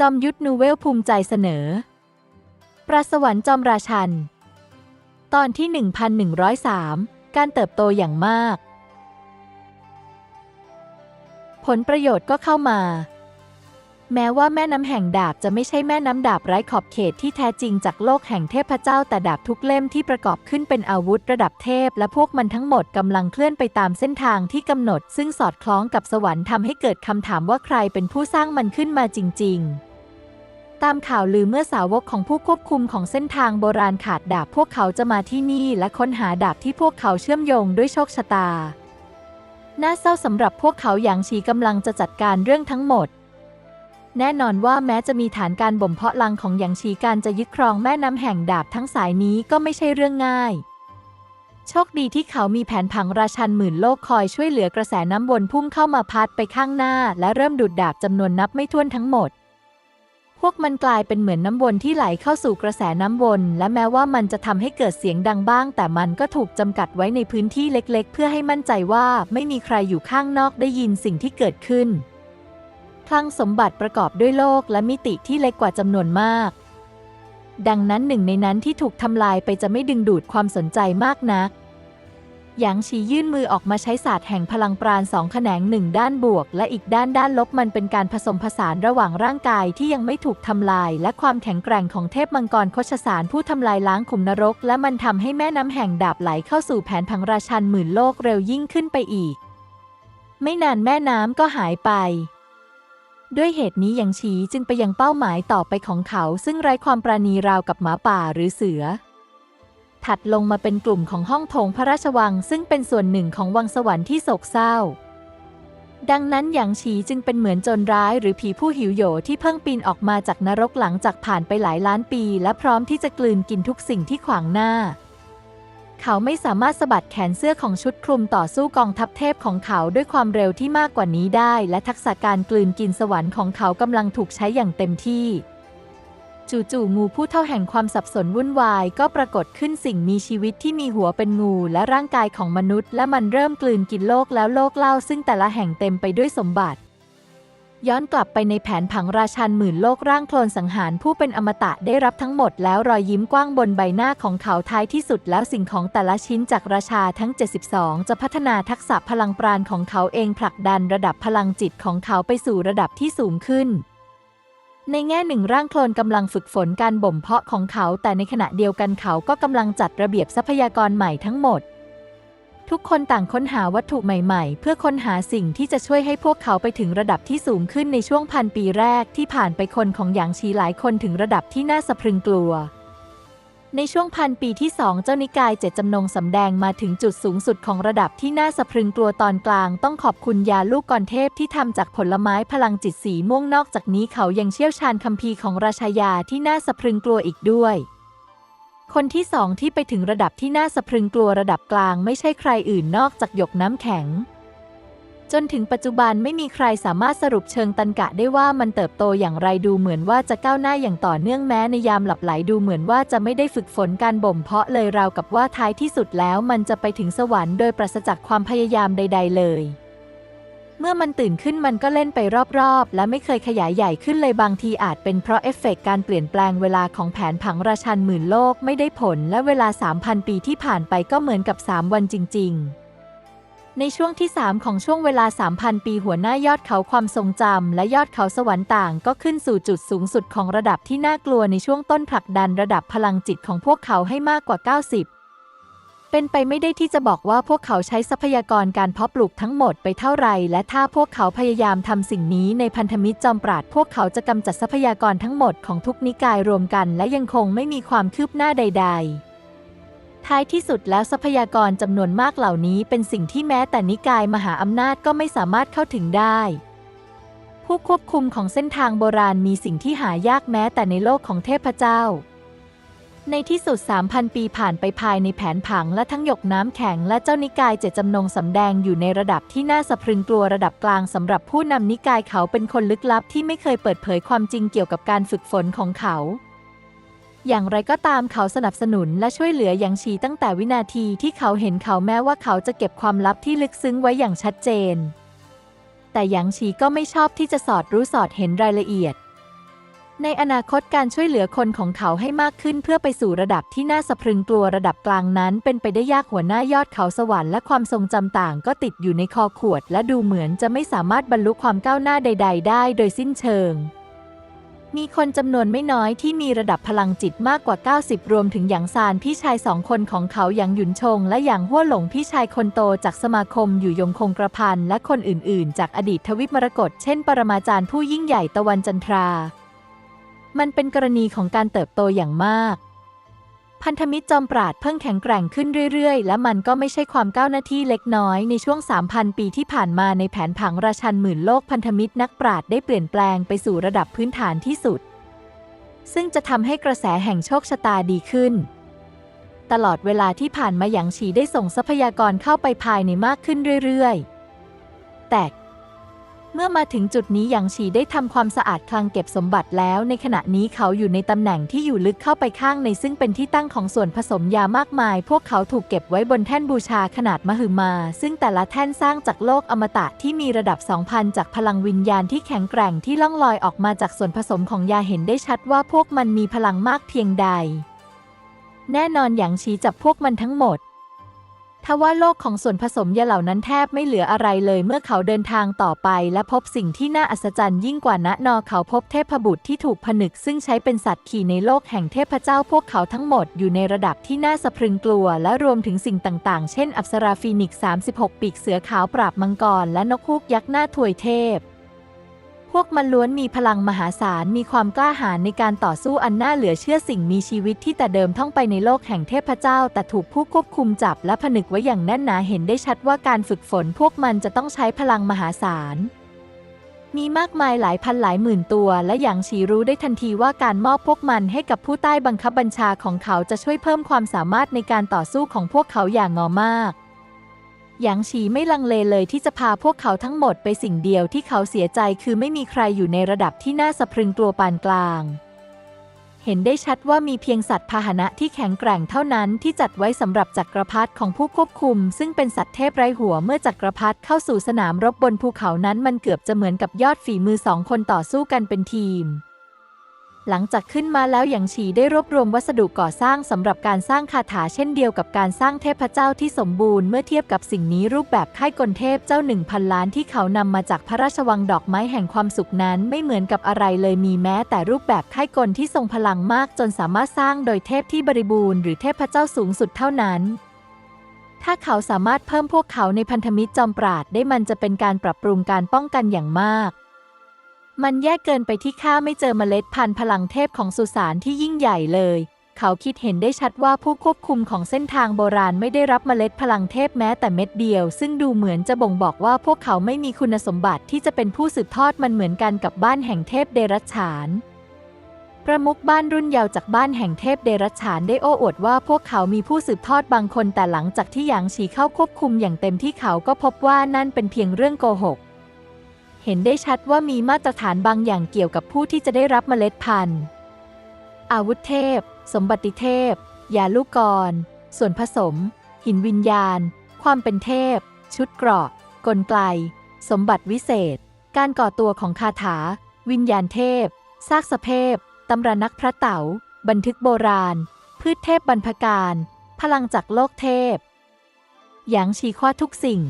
จอมยุทธนูเวลภูมิใจเสนอ ประสวรรค์จอมราชัน ตอนที่ 1103 การเติบโตอย่างมาก ผลประโยชน์ก็เข้ามา แม้ว่าแม่น้ำแห่งดาบจะไม่ใช่แม่น้ำดาบไร้ขอบเขตที่แท้จริงจากโลกแห่งเทพเจ้าแต่ดาบทุกเล่มที่ประกอบขึ้นเป็นอาวุธระดับเทพ และพวกมันทั้งหมดกำลังเคลื่อนไปตามเส้นทางที่กำหนด ซึ่งสอดคล้องกับสวรรค์ทำให้เกิดคำถามว่าใครเป็นผู้สร้างมันขึ้นมาจริง ๆตามข่าวลือเมื่อสาวกของผู้ควบคุมของเส้นทางโบราณขาดดาบพวกเขาจะมาที่นี่และค้นหาดาบที่พวกเขาเชื่อมโยงด้วยโชคชะตา น่าเศร้าสำหรับพวกเขาอย่างชีกำลังจะจัดการเรื่องทั้งหมด แน่นอนว่าแม้จะมีฐานการบ่มเพาะลังของหยางชีการจะยึดครองแม่น้ำแห่งดาบทั้งสายนี้ก็ไม่ใช่เรื่องง่าย โชคดีที่เขามีแผนผังราชันหมื่นโลกคอยช่วยเหลือกระแสน้ำวนพุ่งเข้ามาพัดไปข้างหน้า และเริ่มดูดดาบจำนวนนับไม่ถ้วนทั้งหมด พวกมันกลายเป็นเหมือนน้ำวนที่ไหลเข้าสู่กระแสน้ำวน และแม้ว่ามันจะทำให้เกิดเสียงดังบ้าง แต่มันก็ถูกจำกัดไว้ในพื้นที่เล็ก ๆ เพื่อให้มั่นใจว่าไม่มีใครอยู่ข้างนอกได้ยินสิ่งที่เกิดขึ้น คลังสมบัติประกอบด้วยโลกและมิติที่เล็กกว่าจำนวนมาก ดังนั้นหนึ่งในนั้นที่ถูกทำลายไปจะไม่ดึงดูดความสนใจมากนัก หยางฉียื่นมือออกมาใช้ศาสตร์แห่งพลังปราณสองแขนงหนึ่งด้านบวก และอีกด้านด้านลบมันเป็นการผสมผสานระหว่างร่างกายที่ยังไม่ถูกทำลาย และความแข็งแกร่งของเทพมังกรโคชสารผู้ทำลายล้างขุมนรก และมันทำให้แม่น้ำแห่งดาบไหลเข้าสู่แผนพังราชันหมื่นโลกเร็วยิ่งขึ้นไปอีก ไม่นานแม่น้ำก็หายไป ด้วยเหตุนี้หยางฉีจึงไปยังเป้าหมายต่อไปของเขา ซึ่งไร้ความปราณีราวกับหมาป่าหรือเสือ ถัดลงมาเป็นกลุ่มของห้องโถงพระราชวัง ซึ่งเป็นส่วนหนึ่งของวังสวรรค์ที่โศกเศร้า ดังนั้นหยางฉีจึงเป็นเหมือนโจรร้ายหรือผีผู้หิวโหยที่เพิ่งปีนออกมาจากนรกหลังจากผ่านไปหลายล้านปี และพร้อมที่จะกลืนกินทุกสิ่งที่ขวางหน้า เขาไม่สามารถสะบัดแขนเสื้อของชุดคลุมต่อสู้กองทัพเทพของเขาด้วยความเร็วที่มากกว่านี้ได้ และทักษะการกลืนกินสวรรค์ของเขากำลังถูกใช้อย่างเต็มที่จู่ๆงูผู้เท่าแห่งความสับสนวุ่นวาย ก็ปรากฏขึ้นสิ่งมีชีวิตที่มีหัวเป็นงูและร่างกายของมนุษย์ และมันเริ่มกลืนกินโลกแล้วโลกเล่าซึ่งแต่ละแห่งเต็มไปด้วยสมบัติ ย้อนกลับไปในแผนผังราชันหมื่นโลกร่างโคลนสังหารผู้เป็นอมตะได้รับทั้งหมดแล้วรอยยิ้มกว้างบนใบหน้าของเขาท้ายที่สุดแล้วสิ่งของแต่ละชิ้นจากราชาทั้ง 72 จะพัฒนาทักษะพลังปราณของเขาเองผลักดันระดับพลังจิตของเขาไปสู่ระดับที่สูงขึ้น ในแง่หนึ่งร่างโคลนกำลังฝึกฝนการบ่มเพาะของเขา แต่ในขณะเดียวกันเขาก็กำลังจัดระเบียบทรัพยากรใหม่ทั้งหมด ทุกคนต่างค้นหาวัตถุใหม่ๆ เพื่อค้นหาสิ่งที่จะช่วยให้พวกเขาไปถึงระดับที่สูงขึ้นในช่วงพันปีแรกที่ผ่านไปคนของหยางชีหลายคนถึงระดับที่น่าสะพรึงกลัว ในช่วงพันปีที่สองเจ้านิกายเจ็ดจำนงสำแดงมาถึงจุดสูงสุดของระดับที่น่าสะพรึงกลัวตอนกลาง ต้องขอบคุณยาลูกกรเทพที่ทำจากผลไม้พลังจิตสีม่วงนอกจากนี้เขายังเชี่ยวชาญคัมภีร์ของราชายาที่น่าสะพรึงกลัวอีกด้วย คนที่สองที่ไปถึงระดับที่น่าสะพรึงกลัวระดับกลางไม่ใช่ใครอื่นนอกจากหยกน้ำแข็ง จนถึงปัจจุบันไม่มีใครสามารถสรุปเชิงตันกะได้ว่ามันเติบโตอย่างไรดูเหมือนว่าจะก้าวหน้าอย่างต่อเนื่องแม้ในยามหลับไหลดูเหมือนว่าจะไม่ได้ฝึกฝนการบ่มเพาะเลยราวกับว่าท้ายที่สุดแล้วมันจะไปถึงสวรรค์โดยปราศจากความพยายามใด ๆ เลย เมื่อมันตื่นขึ้นมันก็เล่นไปรอบๆ และไม่เคยขยายใหญ่ขึ้นเลยบางทีอาจเป็นเพราะเอฟเฟกต์การเปลี่ยนแปลงเวลาของแผนผังราชันหมื่นโลกไม่ได้ผล และเวลา 3,000 ปีที่ผ่านไปก็เหมือนกับ 3 วันจริง ๆ ในช่วงที่ 3 ของช่วงเวลา 3,000 ปีหัวหน้ายอดเขาความทรงจำและยอดเขาสวรรค์ต่าง ก็ขึ้นสู่จุดสูงสุดของระดับที่น่ากลัวในช่วงต้นผลักดันระดับพลังจิตของพวกเขาให้มากกว่า 90 เป็นไปไม่ได้ที่จะบอกว่าพวกเขาใช้ทรัพยากรการเพาะปลูกทั้งหมดไปเท่าไหร่ และถ้าพวกเขาพยายามทำสิ่งนี้ในพันธมิตรจอมปราดพวกเขาจะกำจัดทรัพยากรทั้งหมดของทุกนิกายรวมกัน และยังคงไม่มีความคืบหน้าใด ๆท้ายที่สุดแล้วทรัพยากรจำนวนมากเหล่านี้เป็นสิ่งที่แม้แต่นิกายมหาอำนาจก็ไม่สามารถเข้าถึงได้ ผู้ควบคุมของเส้นทางโบราณมีสิ่งที่หายากแม้แต่ในโลกของเทพเจ้า ในที่สุด 3,000 ปีผ่านไปภายในแผนผังและทั้งหยกน้ำแข็งและเจ้านิกายเจตจำนงสำแดงอยู่ในระดับที่น่าสะพรึงกลัวระดับกลางสำหรับผู้นำนิกายเขาเป็นคนลึกลับที่ไม่เคยเปิดเผยความจริงเกี่ยวกับการฝึกฝนของเขา อย่างไรก็ตามเขาสนับสนุนและช่วยเหลือหยางชีตั้งแต่วินาทีที่เขาเห็นเขาแม้ว่าเขาจะเก็บความลับที่ลึกซึ้งไว้อย่างชัดเจน แต่หยางชีก็ไม่ชอบที่จะสอดรู้สอดเห็นรายละเอียด ในอนาคตการช่วยเหลือคนของเขาให้มากขึ้นเพื่อไปสู่ระดับที่น่าสะพรึงกลัวระดับกลางนั้น เป็นไปได้ยากหัวหน้ายอดเขาสวรรค์และความทรงจำต่างก็ติดอยู่ในคอขวด และดูเหมือนจะไม่สามารถบรรลุความก้าวหน้าใด ๆ ได้โดยสิ้นเชิง มีคนจำนวนไม่น้อยที่มีระดับพลังจิตมากกว่า 90 รวมถึงหยางซานพี่ชายสองคนของเขาหยางหยุนชง และหยางหัวหลงพี่ชายคนโตจากสมาคมอยู่ยงคงกระพันและคนอื่น ๆ จากอดีตทวิปมรกตเช่น ปรมาจารย์ผู้ยิ่งใหญ่ตะวันจันทรา มันเป็นกรณีของการเติบโตอย่างมาก พันธมิตรจอมปราดเพิ่งแข็งแกร่งขึ้นเรื่อยๆ และมันก็ไม่ใช่ความก้าวหน้าที่เล็กน้อยในช่วง 3,000 ปีที่ผ่านมาในแผนผังราชันหมื่นโลกพันธมิตรนักปราดได้เปลี่ยนแปลงไปสู่ระดับพื้นฐานที่สุด ซึ่งจะทำให้กระแสแห่งโชคชะตาดีขึ้นตลอดเวลาที่ผ่านมาหยางฉีได้ส่งทรัพยากรเข้าไปภายในมากขึ้นเรื่อย ๆ แต่ เมื่อมาถึงจุดนี้หยางฉีได้ทำความสะอาดคลังเก็บสมบัติแล้ว ในขณะนี้เขาอยู่ในตำแหน่งที่อยู่ลึกเข้าไปข้างในซึ่งเป็นที่ตั้งของส่วนผสมยามากมาย พวกเขาถูกเก็บไว้บนแท่นบูชาขนาดมหึมา ซึ่งแต่ละแท่นสร้างจากโลกอมตะที่มีระดับ 2,000 จากพลังวิญญาณที่แข็งแกร่งที่ล่องลอยออกมาจากส่วนผสมของยาเห็นได้ชัดว่าพวกมันมีพลังมากเพียงใด แน่นอนอย่างชีจับพวกมันทั้งหมด ทว่าโลกของส่วนผสมยาเหล่านั้นแทบไม่เหลืออะไรเลยเมื่อเขาเดินทางต่อไป และพบสิ่งที่น่าอัศจรรย์ยิ่งกว่าณนอเขาพบเทพบุตรที่ถูกผนึก ซึ่งใช้เป็นสัตว์ขี่ในโลกแห่งเทพเจ้าพวกเขาทั้งหมดอยู่ในระดับที่น่าสะพรึงกลัว และรวมถึงสิ่งต่างๆ เช่น อัปสราฟีนิกซ์36 ปีกเสือขาวปราบมังกรและนกฮูกยักษ์หน้าถวยเทพพ วกมันล้วนมีพลังมหาศาลมีความกล้าหาญในการต่อสู้อันน่าเหลือเชื่อสิ่งมีชีวิตที่แต่เดิมท่องไปในโลกแห่งเทพเจ้า แต่ถูกผู้ควบคุมจับและผนึกไว้อย่างแน่นหนาเห็นได้ชัดว่าการฝึกฝนพวกมันจะต้องใช้พลังมหาศาลมีมากมายหลายพันหลายหมื่นตัว และอย่างฉีรู้ได้ทันทีว่าการมอบพวกมันให้กับผู้ใต้บังคับบัญชาของเขาจะช่วยเพิ่มความสามารถในการต่อสู้ของพวกเขาอย่างงอมาก หยางฉีไม่ลังเลเลยที่จะพาพวกเขาทั้งหมดไปสิ่งเดียวที่เขาเสียใจคือไม่มีใครอยู่ในระดับที่น่าสะพรึงกลัวปานกลาง เห็นได้ชัดว่ามีเพียงสัตว์พาหนะที่แข็งแกร่งเท่านั้นที่จัดไว้สำหรับจักรพรรดิของผู้ควบคุม ซึ่งเป็นสัตว์เทพไร้หัวเมื่อจักรพรรดิเข้าสู่สนามรบบนภูเขานั้นมันเกือบจะเหมือนกับยอดฝีมือสองคนต่อสู้กันเป็นทีม หลังจากขึ้นมาแล้วหยางฉีได้รวบรวมวัสดุก่อสร้างสำหรับการสร้างคาถาเช่นเดียวกับการสร้างเทพเจ้าที่สมบูรณ์เมื่อเทียบกับสิ่งนี้รูปแบบค่ายกลเทพเจ้าหนึ่งพันล้านที่เขานำมาจากพระราชวังดอกไม้แห่งความสุขนั้นไม่เหมือนกับอะไรเลยมีแม้ แต่รูปแบบค่ายกลที่ทรงพลังมากจนสามารถสร้างโดยเทพที่บริบูรณ์หรือเทพเจ้าสูงสุดเท่านั้นถ้าเขาสามารถเพิ่มพวกเขาในพันธมิตรจอมปราดได้มันจะเป็นการปรับปรุงการป้องกันอย่างมาก มันแย่เกินไปที่ข้าไม่เจอเมล็ดพันธุ์พลังเทพของสุสานที่ยิ่งใหญ่เลย เขาคิดเห็นได้ชัดว่าผู้ควบคุมของเส้นทางโบราณไม่ได้รับเมล็ดพลังเทพแม้แต่เม็ดเดียว ซึ่งดูเหมือนจะบ่งบอกว่าพวกเขาไม่มีคุณสมบัติที่จะเป็นผู้สืบทอดมันเหมือนกันกับบ้านแห่งเทพเดรัจฉานประมุขบ้านรุ่นเยาว์จากบ้านแห่งเทพเดรัจฉานได้โอ้อวดว่าพวกเขามีผู้สืบทอดบางคนแต่หลังจากที่หยางฉีเข้าควบคุมอย่างเต็มที่เขาก็พบว่านั่นเป็นเพียงเรื่องโกหก เห็นได้ชัดว่ามีมาตรฐานบางอย่างเกี่ยวกับผู้ที่จะได้รับเมล็ดพันธุ์ อาวุธเทพ สมบัติเทพ ยาลูกกร ส่วนผสม หินวิญญาณ ความเป็นเทพ ชุดเกราะ กลไกลสมบัติวิเศษ การก่อตัวของคาถา วิญญาณเทพ ซากสเพพตำรานักพระเต๋า บันทึกโบราณ พืชเทพบรรพการ พลังจากโลกเทพ หยางชีคว้าทุกสิ่ง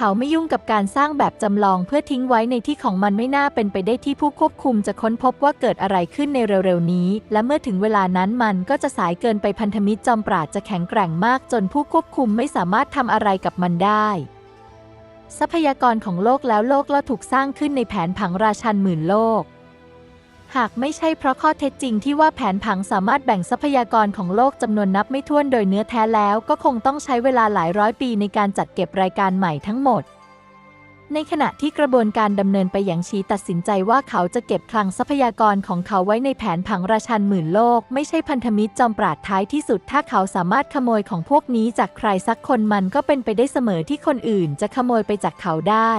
เขาไม่ยุ่งกับการสร้างแบบจำลองเพื่อทิ้งไว้ในที่ของมันไม่น่าเป็นไปได้ที่ผู้ควบคุมจะค้นพบว่าเกิดอะไรขึ้นในเร็วๆนี้ และเมื่อถึงเวลานั้นมันก็จะสายเกินไปพันธมิตรจอมปราดจะแข็งแกร่งมากจนผู้ควบคุมไม่สามารถทำอะไรกับมันได้ทรัพยากรของโลกแล้วโลกก็ถูกสร้างขึ้นในแผนผังราชันหมื่นโลก หากไม่ใช่เพราะข้อเท็จจริงที่ว่าแผนผังสามารถแบ่งทรัพยากรของโลกจำนวนนับไม่ถ้วนโดยเนื้อแท้แล้ว ก็คงต้องใช้เวลาหลายร้อยปีในการจัดเก็บรายการใหม่ทั้งหมด ในขณะที่กระบวนการดำเนินไปอย่างชีตัดสินใจว่าเขาจะเก็บคลังทรัพยากรของเขาไว้ในแผนผังราชันหมื่นโลก ไม่ใช่พันธมิตรจอมปราดท้ายที่สุด ถ้าเขาสามารถขโมยของพวกนี้จากใครสักคนมันก็เป็นไปได้เสมอที่คนอื่นจะขโมยไปจากเขาได้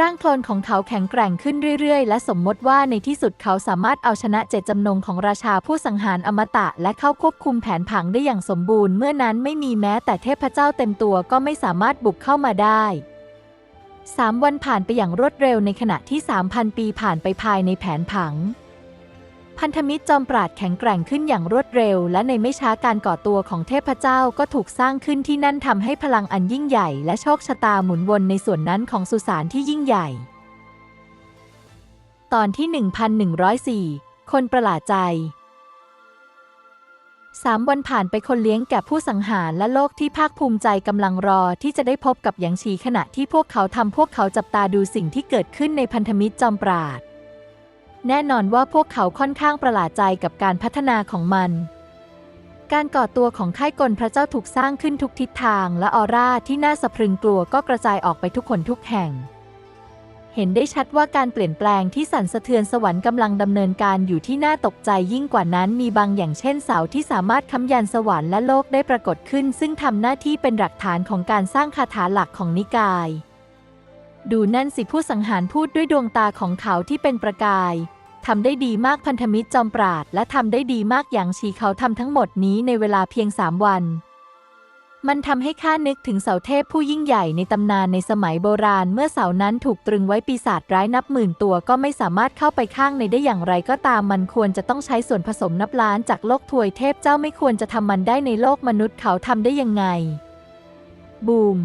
ร่างโคลนของเขาแข็งแกร่งขึ้นเรื่อยๆ และสมมติว่าในที่สุดเขาสามารถเอาชนะเจตจำนงของราชาผู้สังหารอมตะ และเข้าควบคุมแผนผังได้อย่างสมบูรณ์เมื่อนั้นไม่มีแม้แต่เทพเจ้าเต็มตัวก็ไม่สามารถบุกเข้ามาได้สามวันผ่านไปอย่างรวดเร็วในขณะที่ 3,000 ปีผ่านไปภายในแผนผัง พันธมิตรจอมปราดแข็งแกร่งขึ้นอย่างรวดเร็ว และในไม่ช้าการก่อตัวของเทพเจ้าก็ถูกสร้างขึ้นที่นั่นทำให้พลังอันยิ่งใหญ่ และโชคชะตาหมุนวนในส่วนนั้นของสุสานที่ยิ่งใหญ่ ตอนที่ 1104 คนประหลาดใจสามวันผ่านไปคนเลี้ยงแก่ผู้สังหารและโลกที่ภาคภูมิใจกำลังรอที่จะได้พบกับหยางชีขณะที่พวกเขาทำพวกเขาจับตาดูสิ่งที่เกิดขึ้นในพันธมิตรจอมปราด แน่นอนว่าพวกเขาค่อนข้างประหลาดใจกับการพัฒนาของมัน การก่อตัวของค่ายกลพระเจ้าถูกสร้างขึ้นทุกทิศทางและออร่าที่น่าสะพรึงกลัวก็กระจายออกไปทุกคนทุกแห่ง เห็นได้ชัดว่าการเปลี่ยนแปลงที่สั่นสะเทือนสวรรค์กำลังดำเนินการอยู่ที่น่าตกใจยิ่งกว่านั้นมีบางอย่างเช่นเสาที่สามารถค้ำยันสวรรค์และโลกได้ปรากฏขึ้น ซึ่งทำหน้าที่เป็นหลักฐานของการสร้างคาถาหลักของนิกายดูนั่นสิผู้สังหารพูดด้วยดวงตาของเขาที่เป็นประกาย ทำได้ดีมากพันธมิตรจอมปราด และทำได้ดีมากอย่างชีเขาทำทั้งหมดนี้ในเวลาเพียงสามวัน มันทำให้ข้านึกถึงเสาเทพผู้ยิ่งใหญ่ในตำนานในสมัยโบราณ เมื่อเสานั้นถูกตรึงไว้ปีศาจร้ายนับหมื่นตัวก็ไม่สามารถเข้าไปข้างในได้อย่างไรก็ตามมันควรจะต้องใช้ส่วนผสมนับล้านจากโลกถวยเทพเจ้าไม่ควรจะทำมันได้ในโลกมนุษย์เขาทำได้ยังไง บูม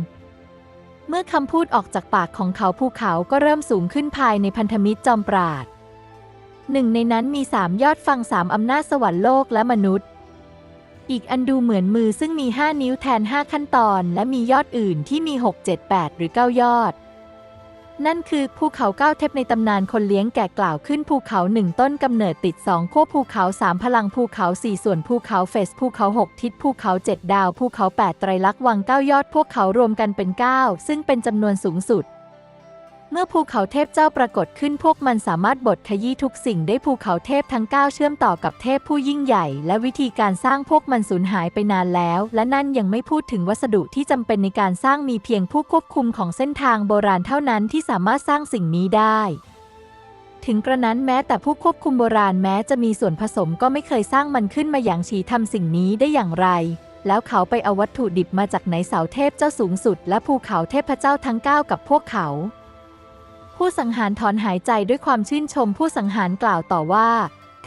เมื่อคำพูดออกจากปากของเขาภูเขาก็เริ่มสูงขึ้นภายในพันธมิตรจอมปราด หนึ่งในนั้นมีสามยอดฟังสามอำนาจสวรรค์โลกและมนุษย์ อีกอันดูเหมือนมือซึ่งมี 5 นิ้วแทน 5 ขั้นตอน และมียอดอื่นที่มี 6 7 8 หรือ 9 ยอด นั่นคือภูเขาเก้าเทพในตำนานคนเลี้ยงแก่กล่าวขึ้นภูเขาหนึ่งต้นกำเนิดติดสองขั้วภูเขาสามพลังภูเขาสี่ส่วนภูเขาเฟสภูเขาหกทิศภูเขาเจ็ดดาวภูเขาแปดไตรลักษณ์วังเก้ายอดพวกเขารวมกันเป็นเก้าซึ่งเป็นจำนวนสูงสุด เมื่อภูเขาเทพเจ้าปรากฏขึ้นพวกมันสามารถบดขยี้ทุกสิ่งได้ภูเขาเทพทั้ง 9 เชื่อมต่อกับเทพผู้ยิ่งใหญ่ และวิธีการสร้างพวกมันสูญหายไปนานแล้ว และนั่นยังไม่พูดถึงวัสดุที่จำเป็นในการสร้างมีเพียงผู้ควบคุมของเส้นทางโบราณเท่านั้นที่สามารถสร้างสิ่งนี้ได้ถึงกระนั้นแม้แต่ผู้ควบคุมโบราณแม้จะมีส่วนผสมก็ไม่เคยสร้างมันขึ้นมาอย่างฉีทำสิ่งนี้ได้อย่างไร แล้วเขาไปเอาวัตถุดิบมาจากไหนเสาเทพเจ้าสูงสุด และภูเขาเทพเจ้าทั้ง 9 กับพวกเขา ผู้สังหารถอนหายใจด้วยความชื่นชมผู้สังหารกล่าวต่อว่า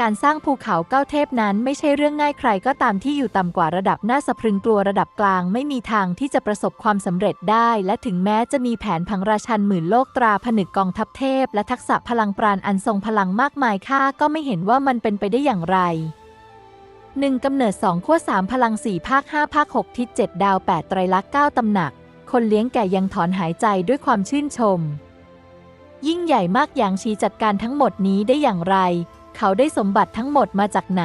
การสร้างภูเขาเก้าเทพนั้นไม่ใช่เรื่องง่ายใครก็ตามที่อยู่ต่ำกว่าระดับน่าสะพรึงกลัวระดับกลาง ไม่มีทางที่จะประสบความสำเร็จได้ และถึงแม้จะมีแผนพังราชันหมื่นโลกตราผนึกกองทัพเทพ และทักษะพลังปราณอันทรงพลังมากมายข้าก็ไม่เห็นว่ามันเป็นไปได้อย่างไรหนึ่งกำเนิดสองขั้วสามพลังสี่ภาคห้าภาคหกทิศเจ็ดดาวแปดไตรลักษณ์เก้าตำหนัก คนเลี้ยงแก่ยังถอนหายใจด้วยความชื่นชม ยิ่งใหญ่มากอย่างชีจัดการทั้งหมดนี้ได้อย่างไร เขาได้สมบัติทั้งหมดมาจากไหน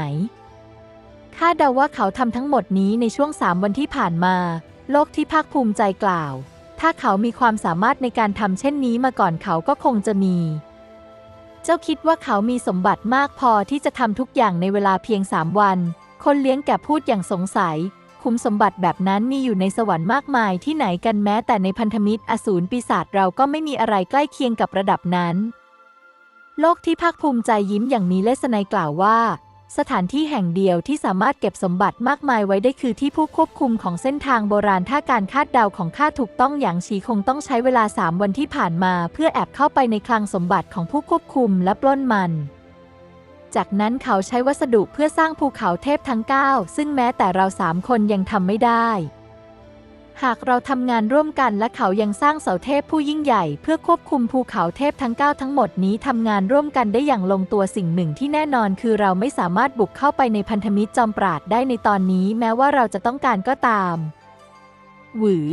คาดเดาว่าเขาทำทั้งหมดนี้ในช่วงสามวันที่ผ่านมา โลกที่ภาคภูมิใจกล่าว ถ้าเขามีความสามารถในการทำเช่นนี้มาก่อนเขาก็คงจะมี เจ้าคิดว่าเขามีสมบัติมากพอที่จะทำทุกอย่างในเวลาเพียงสามวัน คนเลี้ยงแก่พูดอย่างสงสัย คุ้มสมบัติแบบนั้นมีอยู่ในสวรรค์มากมายที่ไหนกันแม้แต่ในพันธมิตรอสูรปีศาจเราก็ไม่มีอะไรใกล้เคียงกับระดับนั้น โลกที่ภาคภูมิใจยิ้มอย่างมีเลสไนกล่าวว่า สถานที่แห่งเดียวที่สามารถเก็บสมบัติมากมายไว้ได้คือที่ผู้ควบคุมของเส้นทางโบราณถ้าการคาดเดาของข้าถูกต้องอย่างชีคงต้องใช้เวลาสามวันที่ผ่านมา เพื่อแอบเข้าไปในคลังสมบัติของผู้ควบคุมและปล้นมัน จากนั้นเขาใช้วัสดุเพื่อสร้างภูเขาเทพทั้ง 9 ซึ่งแม้แต่เราสามคนยังทำไม่ได้ หากเราทำงานร่วมกันและเขายังสร้างเสาเทพผู้ยิ่งใหญ่ เพื่อควบคุมภูเขาเทพทั้ง 9 ทั้งหมดนี้ทำงานร่วมกันได้อย่างลงตัวสิ่งหนึ่งที่แน่นอนคือเราไม่สามารถบุกเข้าไปในพันธมิตรจอมปราดได้ในตอนนี้ แม้ว่าเราจะต้องการก็ตามหวือ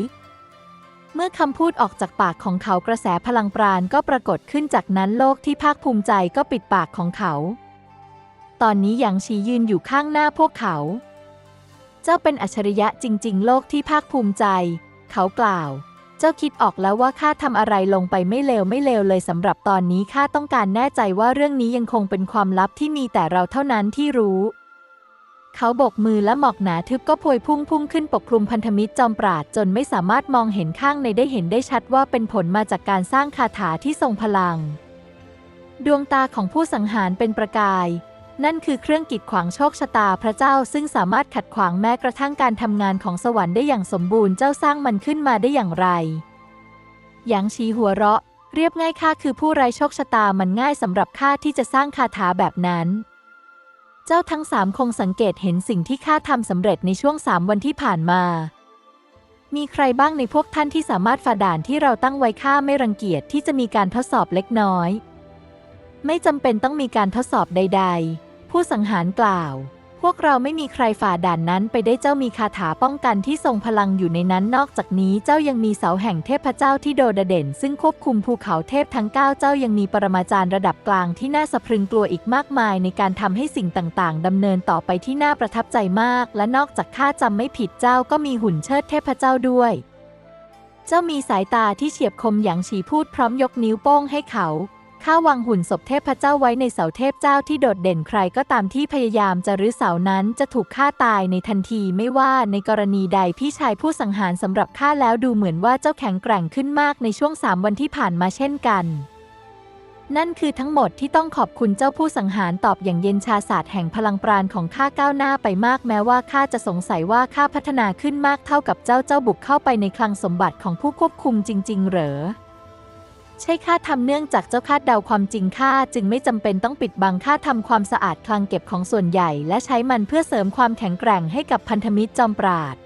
เมื่อคำพูดออกจากปากของเขากระแสพลังปราณก็ปรากฏขึ้นจากนั้นโลกที่ภาคภูมิใจก็ปิดปากของเขา ตอนนี้หยางชียืนอยู่ข้างหน้าพวกเขา เจ้าเป็นอัจฉริยะจริง ๆ โลกที่ภาคภูมิใจ เขากล่าว เจ้าคิดออกแล้วว่าข้าทำอะไรลงไปไม่เลวไม่เลวเลยสำหรับตอนนี้ข้าต้องการแน่ใจว่าเรื่องนี้ยังคงเป็นความลับที่มีแต่เราเท่านั้นที่รู้ เขาโบกมือและหมอกหนาทึบก็พวยพุ่งพุ่งขึ้นปกคลุมพันธมิตรจอมปราดจนไม่สามารถมองเห็นข้างในได้เห็นได้ชัดว่าเป็นผลมาจากการสร้างคาถาที่ทรงพลัง ดวงตาของผู้สังหารเป็นประกาย นั่นคือเครื่องกีดขวางโชคชะตาพระเจ้าซึ่งสามารถขัดขวางแม้กระทั่งการทำงานของสวรรค์ได้อย่างสมบูรณ์เจ้าสร้างมันขึ้นมาได้อย่างไร หยางชีหัวเราะ เรียบง่ายข้าคือผู้ไร้โชคชะตามันง่ายสำหรับข้าที่จะสร้างคาถาแบบนั้น เจ้าทั้งสามคงสังเกตเห็นสิ่งที่ข้าทำสำเร็จในช่วงสามวันที่ผ่านมา มีใครบ้างในพวกท่านที่สามารถฝ่าด่านที่เราตั้งไว้ข้าไม่รังเกียจที่จะมีการทดสอบเล็กน้อย ไม่จำเป็นต้องมีการทดสอบใด ๆ ผู้สังหารกล่าว พวกเราไม่มีใครฝ่าด่านนั้นไปได้เจ้ามีคาถาป้องกันที่ทรงพลังอยู่ในนั้นนอกจากนี้เจ้ายังมีเสาแห่งเทพเจ้าที่โดดเด่น ซึ่งควบคุมภูเขาเทพทั้ง 9 เจ้ายังมีปรมาจารย์ระดับกลางที่น่าสะพรึงกลัวอีกมากมาย ในการทำให้สิ่งต่างๆดำเนินต่อไปที่น่าประทับใจมาก และนอกจากข้าจำไม่ผิดเจ้าก็มีหุ่นเชิดเทพเจ้าด้วยเจ้ามีสายตาที่เฉียบคมอย่างฉีพูดพร้อมยกนิ้วโป้งให้เขา ข้าวางหุ่นศพเทพเจ้าไว้ในเสาเทพเจ้าที่โดดเด่นใครก็ตามที่พยายามจะรื้อเสานั้นจะถูกฆ่าตายในทันทีไม่ว่าในกรณีใดพี่ชายผู้สังหารสำหรับข้าแล้วดูเหมือนว่าเจ้าแข็งแกร่งขึ้นมากในช่วงสามวันที่ผ่านมาเช่นกัน นั่นคือทั้งหมดที่ต้องขอบคุณเจ้าผู้สังหารตอบอย่างเย็นชาศาสตร์แห่งพลังปราณของข้าก้าวหน้าไปมากแม้ว่าข้าจะสงสัยว่าข้าพัฒนาขึ้นมากเท่ากับเจ้าเจ้าบุกเข้าไปในคลังสมบัติของผู้ควบคุมจริง ๆ เหรอ ใช่ข้าทำเนื่องจากเจ้าคาดเดาความจริงข้าจึงไม่จำเป็นต้องปิดบังข้าทำความสะอาดคลังเก็บของส่วนใหญ่ และใช้มันเพื่อเสริมความแข็งแกร่งให้กับพันธมิตรจอมปราด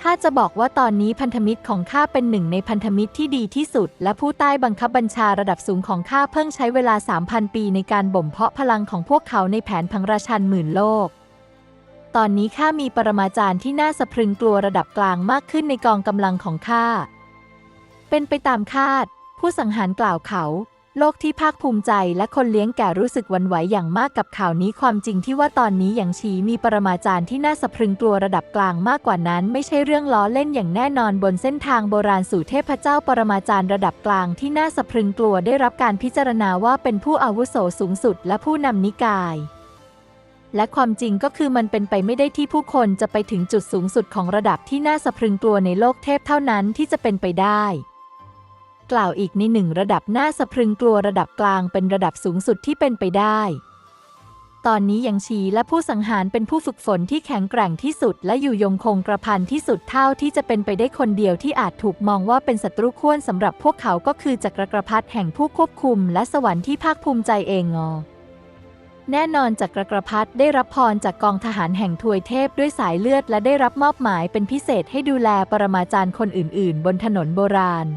ข้าจะบอกว่าตอนนี้พันธมิตรของข้าเป็นหนึ่งในพันธมิตรที่ดีที่สุด และผู้ใต้บังคับบัญชาระดับสูงของข้าเพิ่งใช้เวลา 3,000 ปีในการบ่มเพาะพลังของพวกเขาในแผนพังราชันหมื่นโลก ตอนนี้ข้ามีปรมาจารย์ที่น่าสะพรึงกลัวระดับกลางมากขึ้นในกองกำลังของข้า เป็นไปตามคาด ผู้สังหารกล่าวเขา โลกที่ภาคภูมิใจและคนเลี้ยงแก่รู้สึกวันไหวอย่างมากกับข่าวนี้ความจริงที่ว่าตอนนี้อย่างชีมีปรมาจารย์ที่น่าสะพรึงกลัวระดับกลางมากกว่านั้น ไม่ใช่เรื่องล้อเล่นอย่างแน่นอนบนเส้นทางโบราณสู่เทพเจ้าปรมาจารย์ระดับกลางที่น่าสะพรึงกลัวได้รับการพิจารณาว่าเป็นผู้อาวุโสสูงสุดและผู้นำนิกายและความจริงก็คือมันเป็นไปไม่ได้ที่ผู้คนจะไปถึงจุดสูงสุดของระดับที่น่าสะพรึงกลัวในโลกเทพเท่านั้นที่จะเป็นไปได้ กล่าวอีกในหนึ่งระดับน่าสะพรึงกลัวระดับกลางเป็นระดับสูงสุดที่เป็นไปได้ ตอนนี้ยังชีและผู้สังหารเป็นผู้ฝึกฝนที่แข็งแกร่งที่สุด และอยู่ยงคงกระพันที่สุดเท่าที่จะเป็นไปได้คนเดียวที่อาจถูกมองว่าเป็นศัตรูขั้วสำหรับพวกเขาก็คือจักรกรพรรดิแห่งผู้ควบคุม และสวรรค์ที่ภาคภูมิใจเองงอแน่นอนจักรกรพรรดิได้รับพรจากกองทหารแห่งทวยเทพด้วยสายเลือดและได้รับมอบหมายเป็นพิเศษให้ดูแลปรมาจารย์คนอื่น ๆ บนถนนโบราณ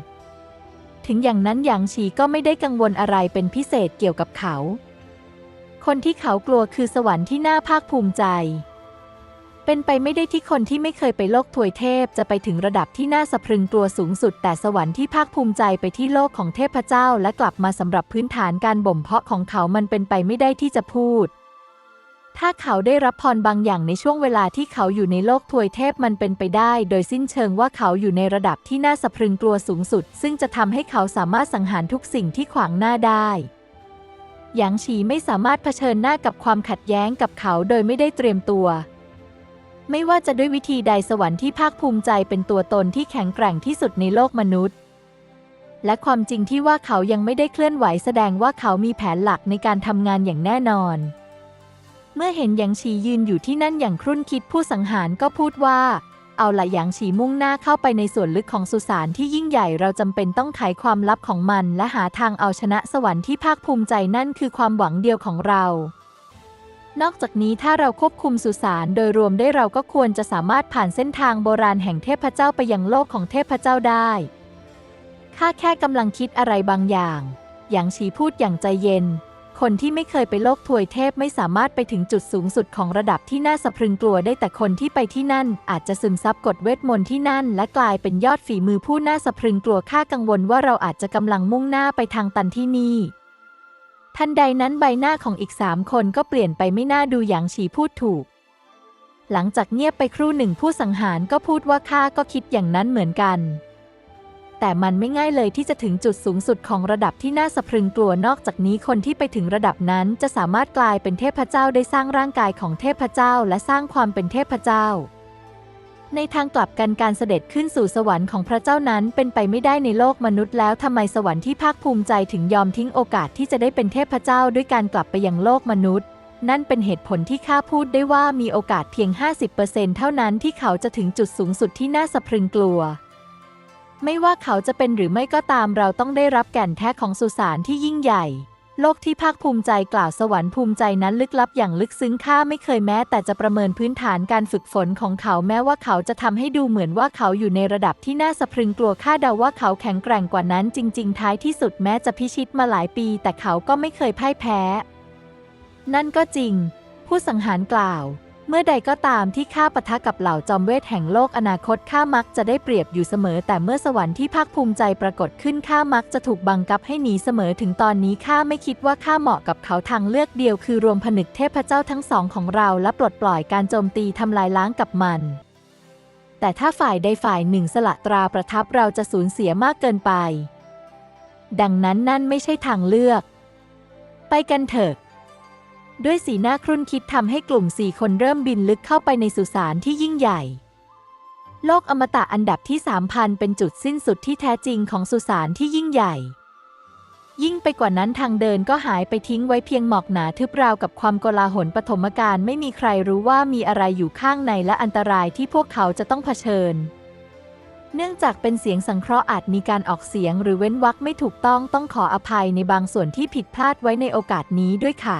ถึงอย่างนั้นหยางฉีก็ไม่ได้กังวลอะไรเป็นพิเศษเกี่ยวกับเขา คนที่เขากลัวคือสวรรค์ที่น่าภาคภูมิใจ เป็นไปไม่ได้ที่คนที่ไม่เคยไปโลกทวยเทพจะไปถึงระดับที่น่าสะพรึงกลัวสูงสุด แต่สวรรค์ที่ภาคภูมิใจไปที่โลกของเทพเจ้าและกลับมาสำหรับพื้นฐานการบ่มเพาะของเขามันเป็นไปไม่ได้ที่จะพูด ถ้าเขาได้รับพรบางอย่างในช่วงเวลาที่เขาอยู่ในโลกทวยเทพมันเป็นไปได้ โดยสิ้นเชิงว่าเขาอยู่ในระดับที่น่าสะพรึงกลัวสูงสุด ซึ่งจะทำให้เขาสามารถสังหารทุกสิ่งที่ขวางหน้าได้หยางฉีไม่สามารถเผชิญหน้ากับความขัดแย้งกับเขาโดยไม่ได้เตรียมตัว ไม่ว่าจะด้วยวิธีใดสวรรค์ที่ภาคภูมิใจเป็นตัวตนที่แข็งแกร่งที่สุดในโลกมนุษย์ และความจริงที่ว่าเขายังไม่ได้เคลื่อนไหวแสดงว่าเขามีแผนหลักในการทำงานอย่างแน่นอน เมื่อเห็นหยางฉียืนอยู่ที่นั่นอย่างครุ่นคิดผู้สังหารก็พูดว่า เอาละหยางฉีมุ่งหน้าเข้าไปในส่วนลึกของสุสานที่ยิ่งใหญ่เราจำเป็นต้องไขความลับของมันและหาทางเอาชนะสวรรค์ที่ภาคภูมิใจนั่นคือความหวังเดียวของเรานอกจากนี้ถ้าเราควบคุมสุสานโดยรวมได้เราก็ควรจะสามารถผ่านเส้นทางโบราณแห่งเทพเจ้าไปยังโลกของเทพเจ้าได้ ข้าแค่กำลังคิดอะไรบางอย่างหยางฉีพูดอย่างใจเย็น คนที่ไม่เคยไปโลกถวยเทพไม่สามารถไปถึงจุดสูงสุดของระดับที่น่าสะพรึงกลัวได้แต่คนที่ไปที่นั่น อาจจะซึมซับกฎเวทมนต์ที่นั่น และกลายเป็นยอดฝีมือผู้น่าสะพรึงกลัวข้ากังวลว่าเราอาจจะกำลังมุ่งหน้าไปทางตันที่นี่ทันใดนั้นใบหน้าของอีกสามคนก็เปลี่ยนไปไม่น่าดูอย่างฉีพูดถูก หลังจากเงียบไปครู่หนึ่งผู้สังหารก็พูดว่าข้าก็คิดอย่างนั้นเหมือนกัน แต่มันไม่ง่ายเลยที่จะถึงจุดสูงสุดของระดับที่น่าสะพรึงกลัวนอกจากนี้คนที่ไปถึงระดับนั้นจะสามารถกลายเป็นเทพเจ้าได้สร้างร่างกายของเทพเจ้าและสร้างความเป็นเทพเจ้า ในทางกลับกันการเสด็จขึ้นสู่สวรรค์ของพระเจ้านั้นเป็นไปไม่ได้ในโลกมนุษย์แล้วทำไมสวรรค์ที่ภาคภูมิใจถึงยอมทิ้งโอกาสที่จะได้เป็นเทพเจ้าด้วยการกลับไปยังโลกมนุษย์นั่นเป็นเหตุผลที่ข้าพูดได้ว่ามีโอกาสเพียง 50%เท่านั้นที่เขาจะถึงจุดสูงสุดที่น่าสะพรึงกลัว ไม่ว่าเขาจะเป็นหรือไม่ก็ตามเราต้องได้รับแก่นแท้ของสุสานที่ยิ่งใหญ่ โลกที่ภาคภูมิใจกล่าวสวรรค์ภูมิใจนั้นลึกลับอย่างลึกซึ้งข้าไม่เคยแม้ แต่จะประเมินพื้นฐานการฝึกฝนของเขาแม้ว่าเขาจะทำให้ดูเหมือนว่าเขาอยู่ในระดับที่น่าสะพรึงกลัวข้าเดาว่าเขาแข็งแกร่งกว่านั้นจริง ๆ ท้ายที่สุดแม้จะพิชิตมาหลายปี แต่เขาก็ไม่เคยพ่ายแพ้ นั่นก็จริง ผู้สังหารกล่าว เมื่อใดก็ตามที่ข้าปะทะกับเหล่าจอมเวทแห่งโลกอนาคตข้ามักจะได้เปรียบอยู่เสมอ แต่เมื่อสวรรค์ที่ภาคภูมิใจปรากฏขึ้นข้ามักจะถูกบังคับให้หนีเสมอถึงตอนนี้ข้าไม่คิดว่าข้าเหมาะกับเขาทางเลือกเดียว คือรวมผนึกเทพเจ้าทั้งสองของเราและปลดปล่อยการโจมตีทำลายล้างกับมัน แต่ถ้าฝ่ายใดฝ่ายหนึ่งสละตราประทับเราจะสูญเสียมากเกินไป ดังนั้นนั่นไม่ใช่ทางเลือก ไปกันเถอะ ด้วยสีหน้าครุ่นคิดทำให้กลุ่มสี่คนเริ่มบินลึกเข้าไปในสุสานที่ยิ่งใหญ่ โลกอมตะอันดับที่ 3,000 เป็นจุดสิ้นสุดที่แท้จริงของสุสานที่ยิ่งใหญ่ ยิ่งไปกว่านั้นทางเดินก็หายไปทิ้งไว้เพียงหมอกหนาทึบราวกับความโกลาหลปฐมกาลไม่มีใครรู้ว่ามีอะไรอยู่ข้างในและอันตรายที่พวกเขาจะต้องเผชิญเนื่องจากเป็นเสียงสังเคราะห์อาจมีการออกเสียงหรือเว้นวรรคไม่ถูกต้องต้องขออภัยในบางส่วนที่ผิดพลาดไว้ในโอกาสนี้ด้วยค่ะ